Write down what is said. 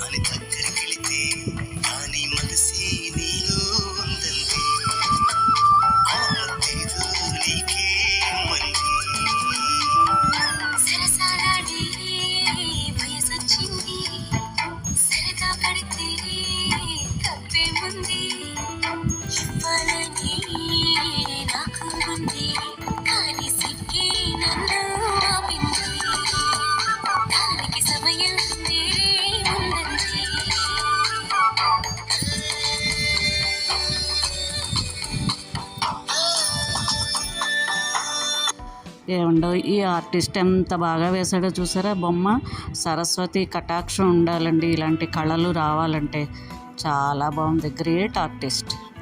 I little ఏముండో ఈ artist ఎంత బాగా వేశాడో చూసారా? బొమ్మ. సరస్వతి కటాక్షం ఉండాలండి. ఇలాంటి కళలు రావాలంటే చాలా బాగుంది. Great artist.